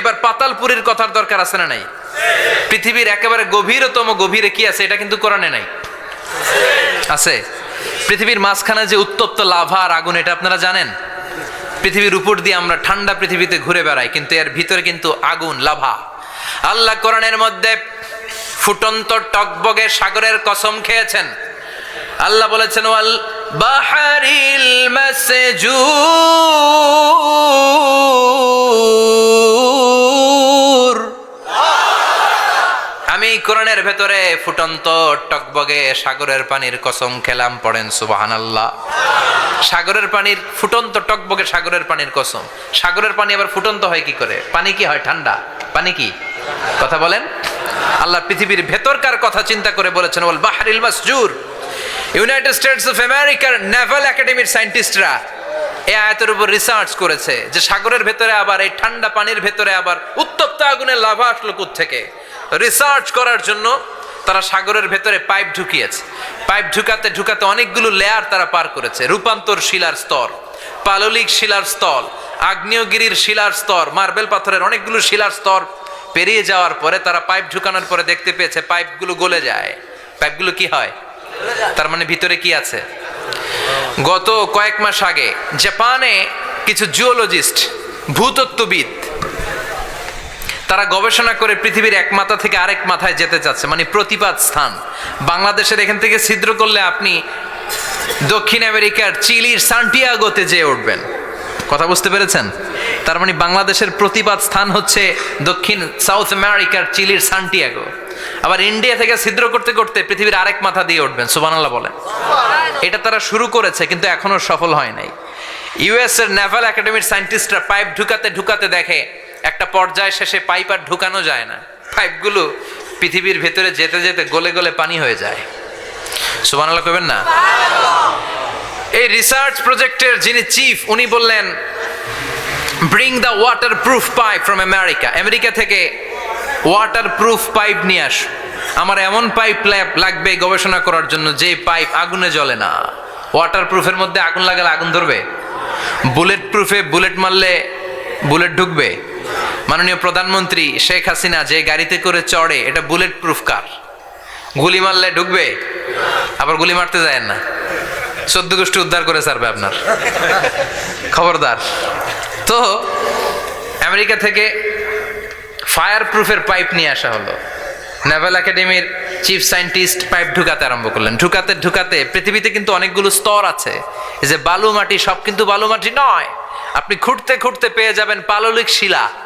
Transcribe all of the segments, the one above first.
এবার পাতালপুরীর কথার দরকার আছে না নাই? পৃথিবীর একেবারে গভীরতম গভীরে কি আছে? এটা কিন্তু কোরআনে নাই। আছে? পৃথিবীর মাঝখানে যে উত্তপ্ত লাভা আর আগুন, এটা আপনারা জানেন? পৃথিবীর উপর দিয়ে আমরা ঠান্ডা পৃথিবীতে ঘুরে বেড়াই, কিন্তু এর ভিতরে কিন্তু আগুন, লাভা। আল্লাহ কোরআনের মধ্যে ফুটন্ত টকবগে সাগরের কসম খেয়েছেন। আল্লাহ বলেছেন, ওয়াল বাহারিল মাসজুর আমি কোরআনের ভেতরে ফুটন্ত টকবগে সাগরের পানির কসম খেলাম, পড়েন সুবাহান আল্লাহ সাগরের পানির ফুটন্ত টকবগে সাগরের পানির কসম। সাগরের পানি আবার ফুটন্ত হয় কি করে? পানি কি হয় ঠান্ডা? পানি কি? কথা বলেন। আল্লাহ পৃথিবীর ভেতরকার কথা চিন্তা করে বলেছেন বল বাহারিল মাসজুর। ইউনাইটেড স্টেটস অফ আমেরিকার নেভাল একাডেমির সায়েন্টিস্টরা এই আয়াতের উপর রিসার্চ করেছে যে সাগরের ভেতরে আবার, এই ঠান্ডা পানির ভেতরে আবার উত্তপ্ত আগুনের লাভা আসলো থেকে রিসার্চ করার জন্য তারা সাগরের ভেতরে পাইপ ঢুকিয়েছে। পাইপ ঢুকাতে ঢুকাতে অনেকগুলো লেয়ার তারা পার করেছে। রূপান্তর শিলার স্তর, পাললিক শিলার স্তর, আগ্নেয়গিরির শিলার স্তর, মার্বেল পাথরের অনেকগুলো শিলার স্তর পেরিয়ে যাওয়ার পরে তারা পাইপ ঢুকানোর পরে দেখতে পেয়েছে পাইপগুলো গলে যায়। পাইপগুলো কি হয়? তার মানে ভিতরে কি আছে? গত কয়েক মাস আগে জাপানে কিছু জিওলজিস্ট ভূতত্ত্ববিদ তারা গবেষণা করে পৃথিবীর এক মাথা থেকে আরেক মাথায় যেতে চাচ্ছে মানে প্রতিপাদ স্থান। বাংলাদেশের এখান থেকে ছিদ্র করলে আপনি দক্ষিণ আমেরিকার চিলির সান্টিয়াগোতে যেয়ে উঠবেন। কথা বুঝতে পেরেছেন? তার মানে বাংলাদেশের প্রতিপাদ স্থান হচ্ছে দক্ষিণ সাউথ আমেরিকার চিলির সান্টিয়াগো। আবার ইন্ডিয়া থেকে ছিদ্র করতে করতে পৃথিবীর আরেক মাথা দিয়ে উঠবেন সুবানাল্লাহ বলেন। এটা তারা শুরু করেছে, কিন্তু এখনও সফল হয় নাই। ইউএস এর নেভাল একাডেমির সায়েন্টিস্টরা পাইপ ঢুকাতে ঢুকাতে দেখে একটা পর্যায় শেষে পাইপ আর ঢুকানো যায় না। পাইপগুলো পৃথিবীর ভেতরে যেতে যেতে গলে গলে পানি হয়ে যায়। সুবানাল্লাহ কবেন না? এই রিসার্চ প্রজেক্টের যিনি চিফ উনি বললেন bring the waterproof pipe from America America থেকে ওয়াটার প্রুফ পাইপ নিয়ে আস। আমার এমন পাইপ লাগবে গবেষণা করার জন্য যে পাইপ আগুনে জ্বলে না। ওয়াটার প্রুফের মধ্যে আগুন লাগালে আগুন ধরবে। বুলেট প্রুফে বুলেট মারলে বুলেট ঢুকবে। মাননীয় প্রধানমন্ত্রী শেখ হাসিনা যে গাড়িতে করে চড়ে, এটা বুলেট প্রুফ কার গুলি মারলে ঢুকবে? আবার গুলি মারতে যায় না। চোদ্দ গোষ্ঠী উদ্ধার করে ছাড়বে আপনার। খবরদার। তো, আমেরিকা থেকে ফায়ার প্রুফের পাইপ নিয়ে আসা হলো। নেভাল একাডেমির চিফ সায়েন্টিস্ট পাইপ ঢুকাতে আরম্ভ করলেন। ঢুকাতে ঢুকাতে পৃথিবীতে কিন্তু অনেকগুলো স্তর আছে। যে বালু মাটি সব কিন্তু বালু মাটি নয়। আপনি খুঁড়তে খুঁড়তে পেয়ে যাবেন পাললিক শিলা।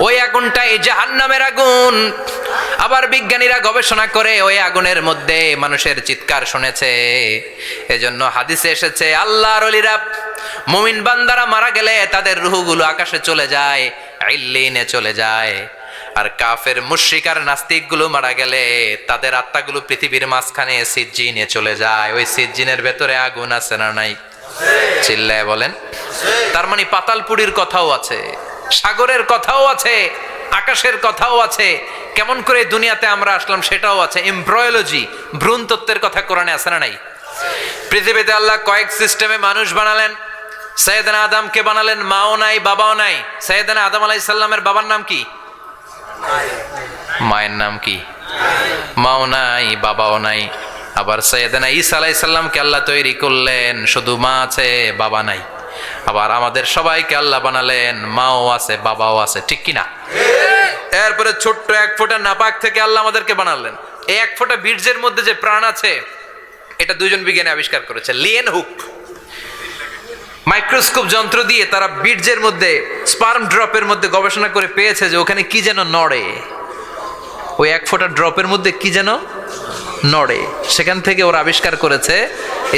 ওই আগুনটা এই জাহান্নামের আগুন। আবার বিজ্ঞানীরা গবেষণা করে ওই আগুনের মধ্যে মানুষের চিৎকার শুনেছে। এজন্য হাদিসে এসেছে, আল্লাহর অলিরা মুমিন বান্দারা মারা গেলে তাদের রুহগুলো আকাশে চলে যায় আইল্লিনে চলে যায়। আর কাফের মুশ্রিকার নাস্তিকগুলো মারা গেলে তাদের আত্মাগুলো পৃথিবীর মাঝখানে সিজ্জিনে চলে যায়। ওই সিজ্জিনের ভেতরে আগুন আছে না নাই? চিল্লায় বলেন। তার মানে পাতালপুরীর কথাও আছে। সাগরের কথাও আছে, আকাশের কথাও আছে, কেমন করে দুনিয়াতে আমরা আসলাম সেটাও আছে। এমব্রয়োলজি ভ্রূণ তত্ত্বের কথা কোরআনে আছে না নাই? পৃথিবীতে আল্লাহ কয়েক সিস্টেমে মানুষ বানালেন। সৈয়দনা আদমকে বানালেন, মাও নাই, বাবাও নাই। সৈয়দনা আদম আলাই সাল্লামের বাবার নাম কি? মায়ের নাম কি? মাও নাই, বাবাও নাই। আবার সৈয়দনা ঈসা আলাই সাল্লামকে আল্লাহ তৈরি করলেন, শুধু মা আছে, বাবা নাই। আবার আমাদের সবাইকে আল্লাহ বানালেন, মাও আছে, বাবাও আছে, ঠিক কিনা? এরপরে ছোট্ট এক ফোঁটা নাপাক থেকে আল্লাহ আমাদেরকে বানালেন। এই এক ফোঁটা বীর্যের মধ্যে যে প্রাণ আছে, এটা দুজন বিজ্ঞানী আবিষ্কার করেছে, লিয়েন হুক। মাইক্রোস্কোপ যন্ত্র দিয়ে তারা বীর্যের মধ্যে, স্পার্ম ড্রপের মধ্যে গবেষণা করে পেয়েছে যে ওখানে কি যেন নড়ে। ওই এক ফোঁটা ড্রপের মধ্যে কি যেন নড়ে। সেখান থেকে ওরা আবিষ্কার করেছে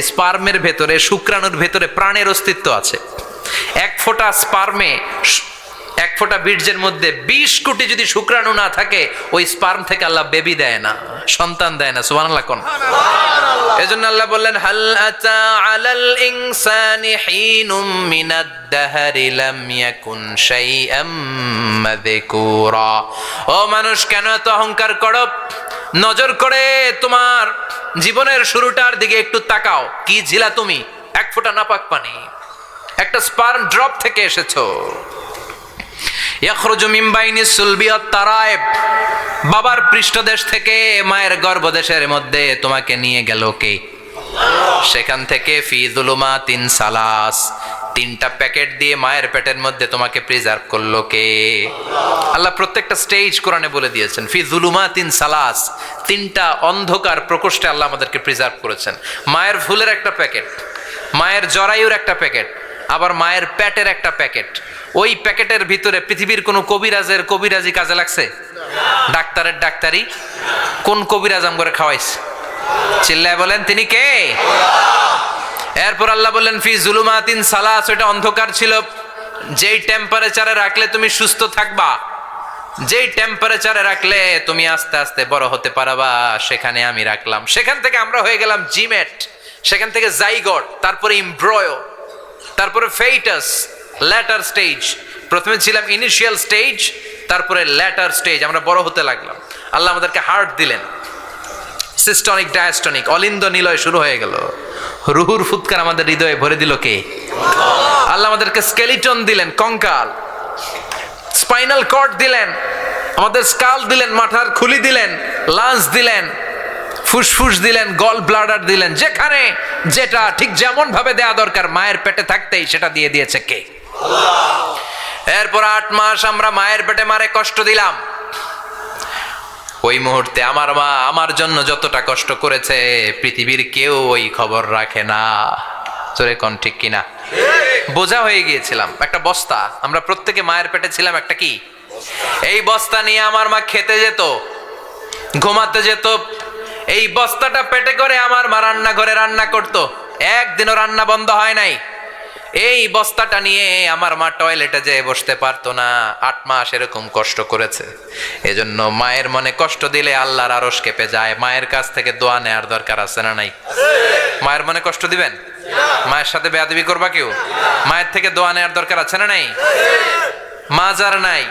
স্পার্মের ভেতরে, শুক্রাণুর ভেতরে প্রাণের অস্তিত্ব আছে। এক ফোঁটা স্পার্মে, এক ফোঁটা বীর্যের মধ্যে বিশ কোটি যদি শুক্রাণু না থাকে, ওই স্পার্ম থেকে আল্লাহ বেবি দেয় না, সন্তান দেয় না সুবান আল্লাহ কোন। এজন্য আল্লাহ বললেন, হাল আতা আলাল ইনসানি হিনুম মিনাদ দাহরি লাম ইয়াকুন শাইআম মাযকুরা। ও মানুষ, কেন এত অহংকার করো? নজর করে তোমার জীবনের শুরুটার দিকে একটু তাকাও। কি ঝিলা তুমি? এক ফোঁটা নাপাক পানি। একটা স্পার্ম ড্রপ থেকে এসেছ। বাবার পৃষ্ঠদেশ থেকে মায়ের গর্ভদেশের মধ্যে তোমাকে নিয়ে গেল কে? সেখান থেকে ফি জুলুমা তিন সালাস। তিনটা প্যাকেট দিয়ে মায়ের পেটের মধ্যে তোমাকে প্রিজার্ভ করল কে? আল্লাহ প্রত্যেকটা স্টেজ কোরআনে বলে দিয়েছেন, ফি জুলুমা তিন সালাস তিনটা অন্ধকার প্রকোষ্ঠে আল্লাহ আমাদেরকে প্রিজার্ভ করেছেন। মায়ের ফুলের একটা প্যাকেট, মায়ের জরায়ুর একটা প্যাকেট, আবার মায়ের প্যাটের একটা প্যাকেট। ওই প্যাকেটের ভিতরে পৃথিবীর কোনো কবিরাজের কবিরাজি কাজে লাগছে? ডাক্তারের ডাক্তারি কোন কবিরাজ আম করে খাওয়াইছে? চিল্লায় বলেন, তিনি কে? এরপর আল্লাহ বললেন, ফি জুলুমাতিন সালাস ওটা অন্ধকার ছিল। যেই টেম্পারেচারে রাখলে তুমি সুস্থ থাকবা। যেই টেম্পারেচারে রাখলে তুমি আস্তে আস্তে বড় হতে পারবা, সেখানে আমি রাখলাম। সেখান থেকে আমরা হয়ে গেলাম জিমেট, সেখান থেকে জাইগট, তারপরে ইমব্রয়, তারপরে ফেইটাস, ল্যাটার স্টেজ। প্রথমে ছিলাম ইনিশিয়াল স্টেজ তারপরে ল্যাটার স্টেজ, আমরা বড় হতে লাগলাম। আল্লাহ আমাদেরকে হার্ট দিলেন। সিস্টনিক ডায়াস্টনিক অলিন্দ নিলয় শুরু হয়ে গেল। রুহুর ফুৎকার আমাদের হৃদয়ে ভরে দিল কে? আল্লাহ আমাদেরকে স্কেলিটন দিলেন, কঙ্কাল। স্পাইনাল কর্ড দিলেন, আমাদের স্কাল দিলেন, মাথার খুলি দিলেন লাঞ্চ দিলেন, ফুসফুস দিলেন, গল ব্লাডার দিলেন, যেখানে যেটা ঠিক যেমন ভাবে দেয়া দরকার, মায়ের পেটে থাকতেই সেটা দিয়ে দিয়েছে কে? এরপর আট মাস আমরা মায়ের পেটে মারে কষ্ট দিলাম। ওই মুহূর্তে আমার মা আমার জন্য যতটা কষ্ট করেছে, পৃথিবীর কেউ ওই খবর রাখে না। চোরে কোন ঠিক কিনা? বোঝা হয়ে গিয়েছিলাম। একটা বস্তা। আমরা প্রত্যেকে মায়ের পেটে ছিলাম একটা কি? এই বস্তা নিয়ে আমার মা খেতে যেত ঘুমাতে যেত। এই বস্তাটা পেটে করে আমার মা রান্না ঘরে রান্না করত। একদিনও রান্না বন্ধ হয় নাই। এই বস্তাটা নিয়ে আমার মা টয়লেটে যেয়ে বসতে পারতো না। আট মাস এরকম কষ্ট করেছে। এজন্য মায়ের মনে কষ্ট দিলে আল্লাহর আরস কেঁপে যায়। মায়ের কাছ থেকে দোয়া নেওয়ার দরকার আছে না নাই? মায়ের মনে কষ্ট দিবেন? মায়ের সাথে বেয়াদবি করবা কেউ? মায়ের থেকে দোয়া নেওয়ার দরকার আছে না নাই? মা যার নাই,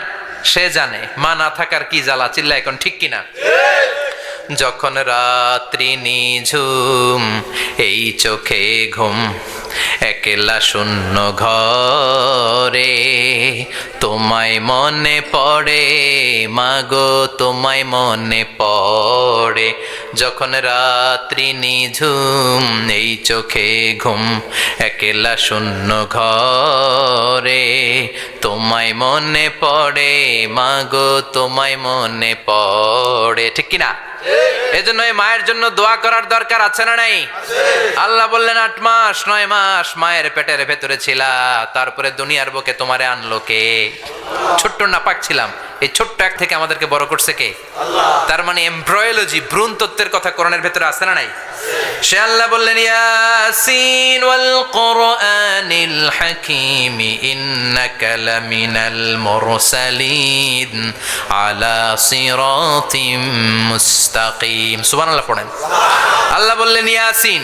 সে জানে। মা না থাকার কি জ্বালা? চিল্লা এখন ঠিক কিনা? যখন রাত্রি নিঝুম, এই চোখে ঘুম। একলা শূন্য ঘরে, তোমায় মনে পড়ে, মাগো তোমায় মনে পড়ে। যখন রাত্রি নিঝুম, এই চোখে ঘুম, একলা শূন্য ঘরে, তোমায় মনে পড়ে, মাগো তোমায় মনে পড়ে। ঠিক কিনা? এজন্য এই মায়ের জন্য দোয়া করার দরকার আছে না নাই? আল্লাহ বললেন, আট মাস, নয় মাস মায়ের পেটের ভেতরে ছিলা, তারপরে দুনিয়ার বুকে তোমারে আনলো কে? ছোট্ট নাপাক ছিলাম। এই ছোট্ট এক থেকে আমাদেরকে বড় করছে কে? তার মানে এমব্রয়োলজি ভ্রূণ তত্ত্বের কথা কোরআনের ভেতরে আছে না নাই? সে আল্লাহ বললেন, ইয়াসিন ওয়াল কোরআনিল হাকিম ইন্নাকা লামিনাল মুরসালিন আলা সিরাতিম মুস্তাকিম। সুবহানাল্লাহ পড়েন। আল্লাহ বললেন, ইয়াসিন।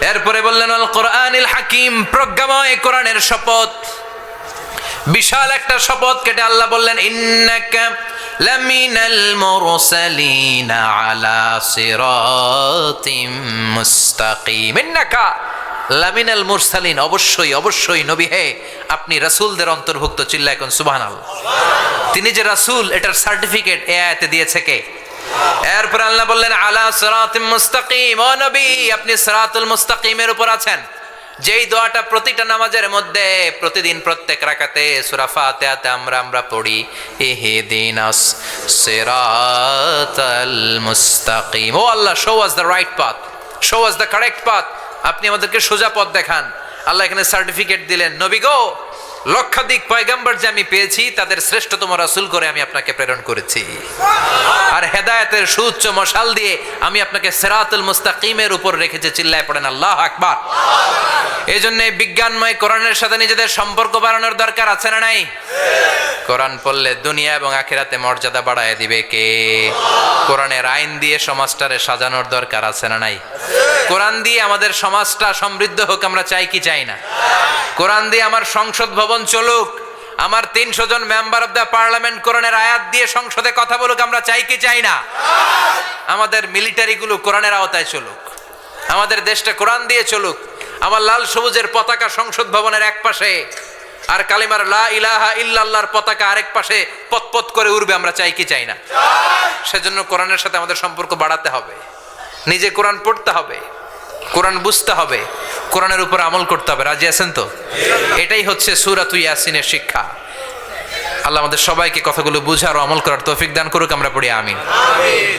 এরপরে বললেন আল কোরআনিল হাকিম, প্রজ্ঞাময় কোরআনের শপথ। বিশাল একটা শপথ কেটে আল্লাহ বললেন, ইন্নাকা লামিনাল মুরসালিন আলা সিরাতিম মুস্তাকিম। ইন্নাকা লামিনাল মুরসালিন, অবশ্যই অবশ্যই নবী হে, আপনি রাসূলদের অন্তর্ভুক্ত চিল্লা এখন সুবহানাল্লাহ। তিনি যে রাসূল, এটার সার্টিফিকেট এ আয়াতে দিয়েছে কে? এরপর আল্লাহ বললেন, আলা সিরাতিম মুস্তাকিম। ও নবী, আপনি সিরাতুল মুস্তাকিমের উপর আছেন। যেই দোয়াটা প্রতিটা নামাজের মধ্যে প্রতিদিন প্রত্যেক রাখাতে সুরাফাতে আতে আমরা আমরা পড়ি এহে দিন মুস্তাকিম। ও আল্লাহ show was the right path show was the correct path আপনি আমাদেরকে সোজা পথ দেখান। আল্লাহ এখানে সার্টিফিকেট দিলেন, নবী গো লক্ষাধিক পয়গাম্বর যে আমি পেয়েছি, তাদের শ্রেষ্ঠতম রাসূল করে আমি আপনাকে প্রেরণ করেছি। আর হেদায়েতের সুউচ্চ মশাল দিয়ে আমি আপনাকে সেরাতুল মুস্তাকিমের উপর রেখেছি, চিল্লায় পড়েন, আল্লাহ আকবার। এই জন্য বিজ্ঞানময় কোরআনের সাথে নিজেদের সম্পর্ক বাড়ানোর দরকার আছে না নাই? কোরআন পড়লে দুনিয়া এবং আখেরাতে মর্যাদা বাড়ায় দিবে কে? কোরআনের আইন দিয়ে সমাজটারে সাজানোর দরকার আছে না নাই? কোরআন দিয়ে আমাদের সমাজটা সমৃদ্ধ হোক, আমরা চাই কি চাই না? কোরআন দিয়ে আমার সংসদ ভবন চলুক, আমার তিনশো জন মেম্বার অব দ্য পার্লামেন্ট কোরআনের আয়াত দিয়ে সংসদে কথা বলুক, আমরা চাই কি চাই না? আমাদের মিলিটারিগুলো কোরআনের আওতায় চলুক। আমাদের দেশটা কোরআন দিয়ে চলুক। আমার লাল সবুজের পতাকা সংসদ ভবনের এক পাশে, আর কালিমার লা ইলাহা ইল্লাল্লাহর পতাকা আরেক পাশে পতপত করে উড়বে, আমরা চাই কি চাই না? সেজন্য কোরআনের সাথে আমাদের সম্পর্ক বাড়াতে হবে। নিজে কোরআন পড়তে হবে। কোরআন বুঝতে হবে, কোরআনের উপর আমল করতে হবে। রাজি আছেন তো? এটাই হচ্ছে সুরাত ইয়াসিনের শিক্ষা। আল্লাহ আমাদের সবাইকে কথাগুলো বুঝার আমল করার তৌফিক দান করুক, আমরা পড়ি আমিন।